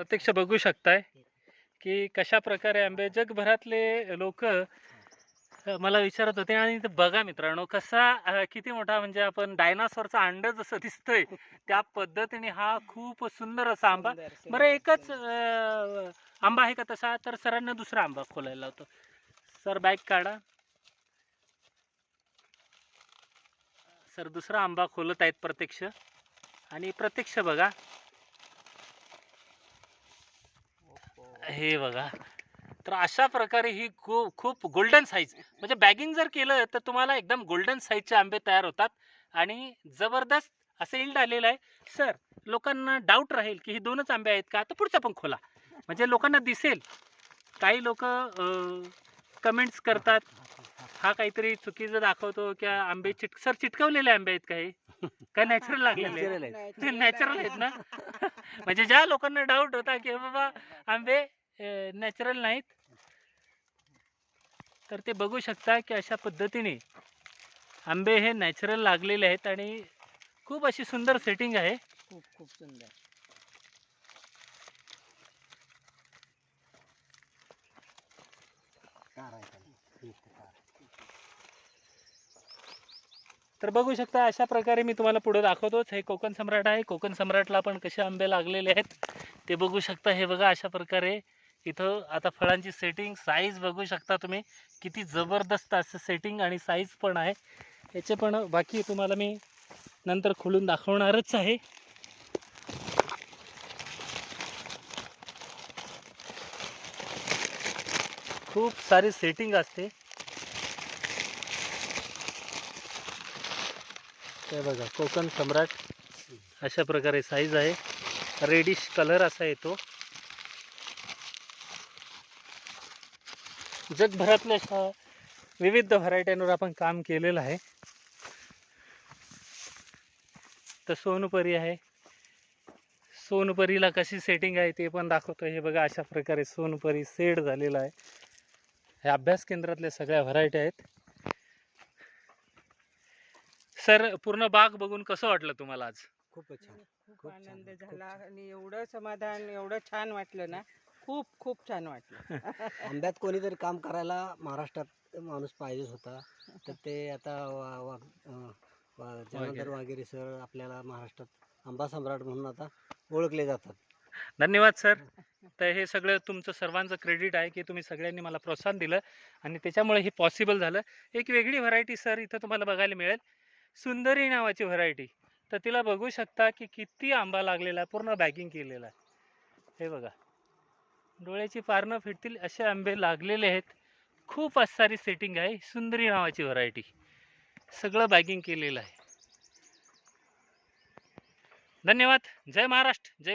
प्रत्यक्ष बघू शकताय की कशा प्रकारे आंबे जगभरातले लोक मला विचारत होते आणि बघा मित्रांनो कसा किती मोठा म्हणजे आपण डायनासॉरचा अंड जसं दिसतंय त्या पद्धतीने हा खूप सुंदर असा आंबा. बरं एकच आंबा आहे का तसा? तर सरांना दुसरा आंबा खोलायला लावतो. सर बॅग काढा. सर दुसरा आंबा खोलत आहेत प्रत्यक्ष. आणि प्रत्यक्ष बघा. हे बघा. तर अशा प्रकारे ही खूप खूप गोल्डन साईज म्हणजे बॅगिंग जर केलं तर तुम्हाला एकदम गोल्डन साईजचे आंबे तयार होतात. आणि जबरदस्त असं इल्ड आलेलं आहे. सर लोकांना डाऊट राहील की हे दोनच आंबे आहेत का? तर पुढचा पण खोला. म्हणजे लोकांना दिसेल. काही लोक कमेंट्स करतात. हा काहीतरी चुकीचं दाखवतो की आंबे चिट सर चिटकवलेले आंबे आहेत काही काय नॅचरल लागलेले. नॅचरल आहेत. ना? म्हणजे ज्या लोकांना डाऊट होता की बाबा आंबे नॅचरल नाहीत. तर ते बघू शकता की अशा पद्धतीने आंबे हे नॅचरल लागलेले आहेत आणि खूप अशी सुंदर सेटिंग आहे. खूप खूप सुंदर. तर बघू शकता अशा प्रकारे मी तुम्हाला पुढे दाखवतोच. हे कोकण सम्राट आहे. कोकण सम्राटला पण कसे आंबे लागलेले आहेत ते बघू शकता. हे बघा अशा प्रकारे इथं आता फळांची सेटिंग साईज बघू शकता तुम्ही. किती जबरदस्त असं सेटिंग आणि साईज पण आहे. याचे पण बाकी तुम्हाला मी नंतर खोलून दाखवणारच आहे. खूप सारी सेटिंग असते. ते बघा कोकण सम्राट. अशा प्रकारे साईज आहे. रेडिश कलर असा येतो. जगभरातल्या अशा विविध व्हरायट्यांवर आपण काम केलेलं आहे. तर सोनपरी आहे. सोनपरीला कशी सेटिंग आहे ते पण दाखवतो हे बघा अशा प्रकारे सोनपरी सेट झालेला आहे. हे अभ्यास केंद्रातल्या सगळ्या व्हरायटी आहेत. सर पूर्ण बाग बघून कसं वाटलं तुम्हाला आज? खूपच छान. खूप आनंद झाला. आणि एवढं समाधान एवढं छान वाटलं ना. खूप खूप छान वाटलं. आंब्यात कोणीतरी काम करायला महाराष्ट्रात माणूस पाहिजेच होता. तर ते आता वा- वा- अं, वा- जनार्दन वागेरे. सर आपल्याला महाराष्ट्रात आंबा सम्राट म्हणून आता ओळखले जातात. धन्यवाद सर. तर हे सगळं तुमचं सर्वांचं क्रेडिट आहे की तुम्ही सगळ्यांनी मला प्रोत्साहन दिलं आणि त्याच्यामुळे हे पॉसिबल झालं. एक वेगळी व्हरायटी सर इथं तुम्हाला बघायला मिळेल. सुंदरी नावाची व्हरायटी. तर तिला बघू शकता की किती आंबा लागलेला आहे पूर्ण बॅगिंग केलेला. आहे हे बघा. डोळ्याची पारणं फिटतील असे आंबे लागलेले आहेत. खूप सारी सेटिंग आहे. सुंदरी नावाची व्हरायटी सगळं बॅगिंग केलेलं आहे. धन्यवाद. जय महाराष्ट्र. जय